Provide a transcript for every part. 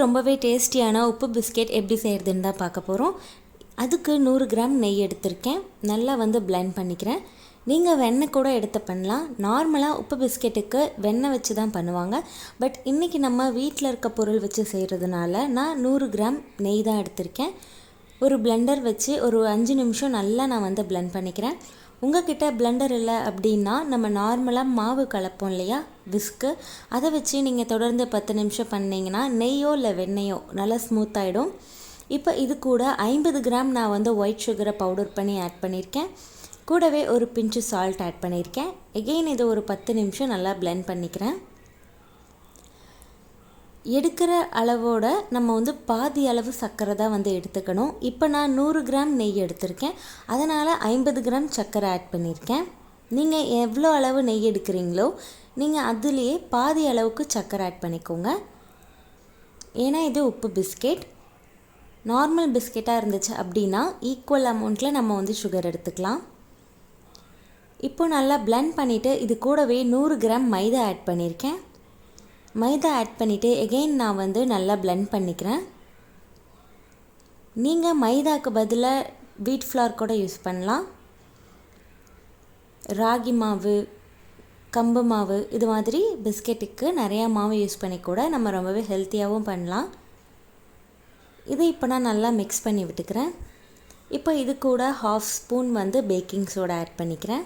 ரொம்பவே டேஸ்டியான உப்பு பிஸ்கெட் எப்படி செய்கிறதுன்னு தான் பார்க்க போகிறோம் அதுக்கு நூறு கிராம் நெய் எடுத்திருக்கேன். நல்லா வந்து பிளெண்ட் பண்ணிக்கிறேன். நீங்கள் வெண்ணெய் கூட எடுத்து பண்ணலாம். நார்மலாக உப்பு பிஸ்கெட்டுக்கு வெண்ணெய் வச்சு தான் பண்ணுவாங்க. பட் இன்றைக்கி நம்ம வீட்டில் இருக்க பொருள் வச்சு செய்கிறதுனால நான் நூறு கிராம் நெய் தான் எடுத்திருக்கேன். ஒரு பிளெண்டர் வச்சு ஒரு அஞ்சு நிமிஷம் நல்லா நான் வந்து பிளெண்ட் பண்ணிக்கிறேன். உங்ககிட்ட பிளண்டர் இல்லை அப்படின்னா நம்ம நார்மலாக மாவு கலப்போம் இல்லையா? விஸ்க்கு அதை வச்சு நீங்கள் தொடர்ந்து பத்து நிமிஷம் பண்ணிங்கன்னா நெய்யோ இல்லை வெண்ணெயோ நல்லா ஸ்மூத் ஆகிடும் இப்போ இது கூட ஐம்பது கிராம் நான் வந்து ஒயிட் சுகரை பவுடர் பண்ணி ஆட் பண்ணியிருக்கேன் கூடவே ஒரு பிஞ்சு சால்ட் ஆட் பண்ணியிருக்கேன் எகெயின் இது ஒரு பத்து நிமிஷம் நல்லா பிளெண்ட் பண்ணிக்கிறேன். எடுக்கிற அளவோட நம்ம வந்து பாதி அளவு சர்க்கரை தான் வந்து எடுத்துக்கணும். இப்போ நான் நூறு கிராம் நெய் எடுத்திருக்கேன். அதனால் ஐம்பது கிராம் சர்க்கரை ஆட் பண்ணியிருக்கேன் நீங்கள் எவ்வளோ அளவு நெய் எடுக்கிறீங்களோ நீங்கள் அதுலேயே பாதி அளவுக்கு சர்க்கரை ஆட் பண்ணிக்கோங்க. ஏன்னா இது உப்பு பிஸ்கெட். நார்மல் பிஸ்கெட்டாக இருந்துச்சு அப்படின்னா ஈக்குவல் அமௌண்ட்டில் நம்ம வந்து சுகர் எடுத்துக்கலாம். இப்போ நல்லா பிளெண்ட் பண்ணிவிட்டு இது கூடவே நூறு கிராம் மைதா ஆட் பண்ணியிருக்கேன் மைதா ஆட் பண்ணிவிட்டு எகெயின் நான் வந்து நல்லா பிளெண்ட் பண்ணிக்கிறேன். நீங்கள் மைதாக்கு பதிலாக வீட் ஃப்ளார் கூட யூஸ் பண்ணலாம். ராகி மாவு கம்பு மாவு இது மாதிரி பிஸ்கெட்டுக்கு நிறையா மாவு யூஸ் பண்ணி கூட நம்ம ரொம்பவே ஹெல்த்தியாகவும் பண்ணலாம். இதை இப்போ நான் நல்லா மிக்ஸ் பண்ணி விட்டுக்கிறேன். இப்போ இது கூட ஹாஃப் ஸ்பூன் வந்து பேக்கிங் சோடா ஆட் பண்ணிக்கிறேன்.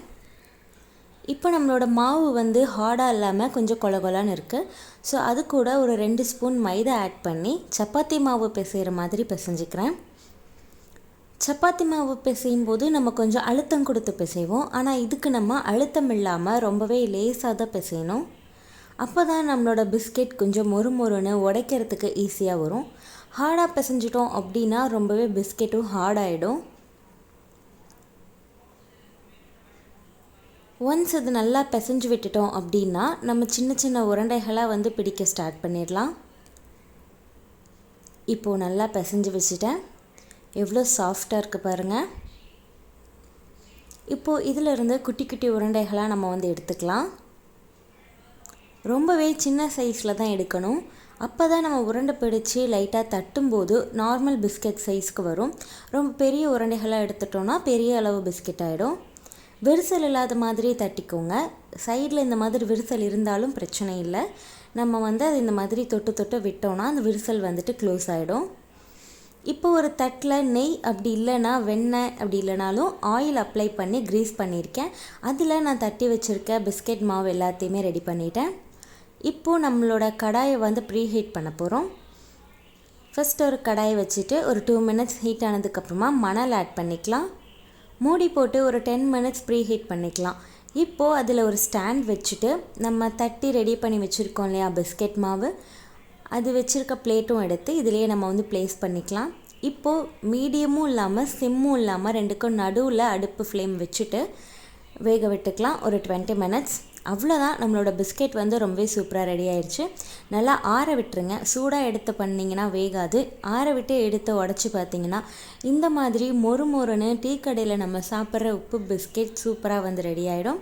இப்போ நம்மளோட மாவு வந்து ஹார்டாக இல்லாமல் கொஞ்சம் கொல கொலான்னு இருக்குது ஸோ அது கூட ஒரு ரெண்டு ஸ்பூன் மைதா ஆட் பண்ணி சப்பாத்தி மாவு பிசைகிற மாதிரி பிசைஞ்சிக்கிறேன். சப்பாத்தி மாவு பிசையும் போது நம்ம கொஞ்சம் அழுத்தம் கொடுத்து பிசைவோம். ஆனால் இதுக்கு நம்ம அழுத்தம் இல்லாமல் ரொம்பவே லேசாக தான் பிசையணும். அப்போ தான் நம்மளோட பிஸ்கெட் கொஞ்சம் மொறு மொறுன்னு உடைக்கிறதுக்கு ஈஸியாக வரும். ஹார்டாக பிசைஞ்சிட்டோம் அப்படின்னா ரொம்பவே பிஸ்கெட்டும் ஹார்டாகிடும் ஒன்ஸ் இது நல்லா பிசைஞ்சு விட்டுட்டோம் அப்படின்னா நம்ம சின்ன சின்ன உருண்டைகளாக வந்து பிடிக்க ஸ்டார்ட் பண்ணிடலாம். இப்போது நல்லா பிசைஞ்சு வச்சுட்டேன். எவ்வளோ சாஃப்டாக இருக்குது பாருங்கள் இப்போது இதிலிருந்து குட்டி குட்டி உருண்டைகளாக நம்ம வந்து எடுத்துக்கலாம். ரொம்பவே சின்ன சைஸில் தான் எடுக்கணும். அப்போ தான் நம்ம உருண்டை பிடிச்சி லைட்டாக தட்டும்போது நார்மல் பிஸ்கெட் சைஸ்க்கு வரும். ரொம்ப பெரிய உருண்டைகளாக எடுத்துட்டோன்னா பெரிய அளவு பிஸ்கெட் ஆகிடும் விரிசல் இல்லாத மாதிரி தட்டிக்கோங்க. சைடில் இந்த மாதிரி விரிசல் இருந்தாலும் பிரச்சனை இல்லை. நம்ம வந்து அது இந்த மாதிரி தொட்டு தொட்டு விட்டோன்னா அந்த விரிசல் வந்துட்டு க்ளோஸ் ஆகிடும் இப்போ ஒரு தட்டில் நெய் அப்படி இல்லைன்னா வெண்ணெய் அப்படி இல்லைனாலும் ஆயில் அப்ளை பண்ணி க்ரீஸ் பண்ணியிருக்கேன். அதில் நான் தட்டி வச்சுருக்க பிஸ்கெட் மாவு எல்லாத்தையுமே ரெடி பண்ணிட்டேன். இப்போது நம்மளோட கடாயை வந்து ப்ரீ ஹீட் பண்ண போகிறோம் ஃபஸ்ட் ஒரு கடாயை வச்சுட்டு ஒரு டூ மினிட்ஸ் ஹீட் ஆனதுக்கப்புறமா மணல் ஆட் பண்ணிக்கலாம். மூடி போட்டு ஒரு டென் மினிட்ஸ் ப்ரீ ஹீட் பண்ணிக்கலாம். இப்போது அதில் ஒரு ஸ்டாண்ட் வச்சுட்டு நம்ம தட்டி ரெடி பண்ணி வச்சுருக்கோம் இல்லையா பிஸ்கெட் மாவு? அது வச்சுருக்க பிளேட்டும் எடுத்து இதிலேயே நம்ம வந்து ப்ளேஸ் பண்ணிக்கலாம். இப்போது மீடியமும் இல்லாமல் சிம்மும் இல்லாமல் ரெண்டுக்கும் நடுவில் அடுப்பு ஃப்ளேம் வச்சுட்டு வேக விட்டுக்கலாம். ஒரு டுவெண்ட்டி மினிட்ஸ் அவ்வளோதான் நம்மளோட பிஸ்கெட் வந்து ரொம்பவே சூப்பராக ரெடி ஆயிடுச்சு நல்லா ஆற விட்டுருங்க. சூடாக எடுத்து பண்ணிங்கன்னா வேகாது. ஆற விட்டு எடுத்து உடச்சி பார்த்தீங்கன்னா இந்த மாதிரி மொறு மொறுன்னு டீ கடையில் நம்ம சாப்பிட்ற உப்பு பிஸ்கெட் சூப்பராக வந்து ரெடி ஆகிடும்